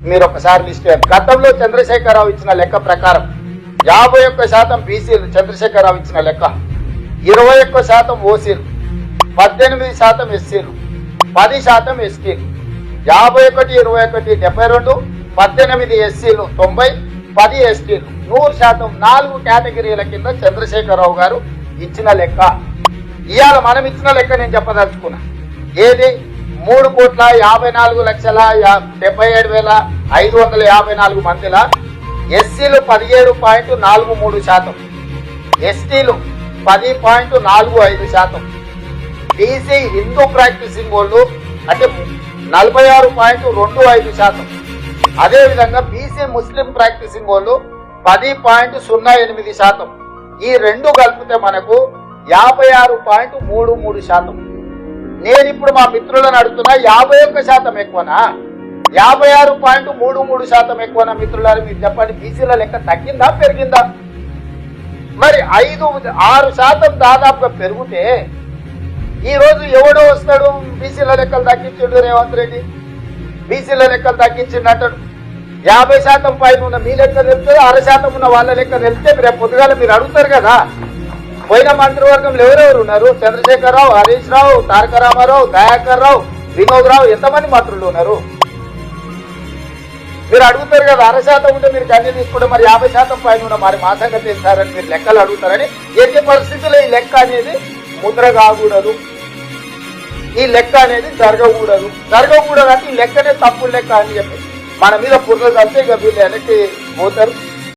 మీరు ఒకసారి లిస్ట్ గతంలో చంద్రశేఖరరావు ఇచ్చిన లెక్క ప్రకారం యాభై ఒక్క శాతం బీసీలు చంద్రశేఖరరావు ఇచ్చిన లెక్క ఇరవై ఒక్క శాతం ఓసీలు పద్దెనిమిది శాతం ఎస్సీలు పది శాతం ఎస్టీలు యాభై ఒకటి ఇరవై ఒకటి డెబ్బై రెండు పద్దెనిమిది ఎస్సీలు తొంభై పది ఎస్టీలు నూరు శాతం నాలుగు కేటగిరీల కింద చంద్రశేఖరరావు గారు ఇచ్చిన లెక్క. ఇవాళ మనం ఇచ్చిన లెక్క నేను చెప్పదలుచుకున్నా. ఏది? మూడు కోట్ల యాభై నాలుగు లక్షల డెబ్బై ఏడు వేల ఐదు వందల యాభై నాలుగు మందిల ఎస్సీలు పదిహేడు పాయింట్ నాలుగు మూడు శాతం. ఎస్టీలు పది పాయింట్ నాలుగు ఐదు శాతం. బీసీ హిందూ ప్రాక్టీసింగ్ వాళ్ళు అంటే నలభై ఆరు పాయింట్ రెండు ఐదు శాతం. అదేవిధంగా బీసీ ముస్లిం ప్రాక్టీసింగ్ వాళ్ళు పది పాయింట్ సున్నా ఎనిమిది శాతం. ఈ రెండు కలిపితే మనకు యాభై ఆరు పాయింట్ మూడు మూడు శాతం. నేను ఇప్పుడు మా మిత్రులను అడుగుతున్నా యాభై ఒక్క శాతం ఎక్కువనా? యాభై ఆరు పాయింట్ మూడు మూడు శాతం ఎక్కువనా మిత్రులారు? మీరు చెప్పండి బీసీల లెక్క తగ్గిందా పెరిగిందా? మరి ఐదు ఆరు శాతం దాదాపుగా పెరిగితే ఈ రోజు ఎవడో వస్తాడు? బీసీల లెక్కలు తగ్గించడు రేవంత్ రెడ్డి. బీసీల లెక్కలు తగ్గించిండు అంటాడు. యాభై శాతం పైన ఉన్న మీ లెక్క తెలుస్తుంది అర శాతం ఉన్న వాళ్ళ లెక్క తెలిపితే రేపు పొద్దుగాల మీరు అడుగుతారు కదా. పోయిన మంత్రివర్గంలో ఎవరెవరు ఉన్నారు? చంద్రశేఖరరావు హరీష్ రావు తారక రామారావు దయాకర్ రావు వినోద్ రావు ఎంతమంది మంత్రులు ఉన్నారు? మీరు అడుగుతారు కదా అర శాతం ఉంటే మీరు కన్నీ తీసుకుంటే మరి యాభై శాతం పైన ఉన్న మరి మా సంగతి తెలుస్తారని మీరు లెక్కలు అడుగుతారని ఎన్ని పరిస్థితుల్లో ఈ లెక్క అనేది ముద్ర కాకూడదు ఈ లెక్క అనేది జరగకూడదు. జరగకూడదు అంటే ఈ లెక్కనే తప్పు లెక్క అని చెప్పి మన మీద పుర్ర కలిసి ఇక వీళ్ళు వెనక్కి పోతారు.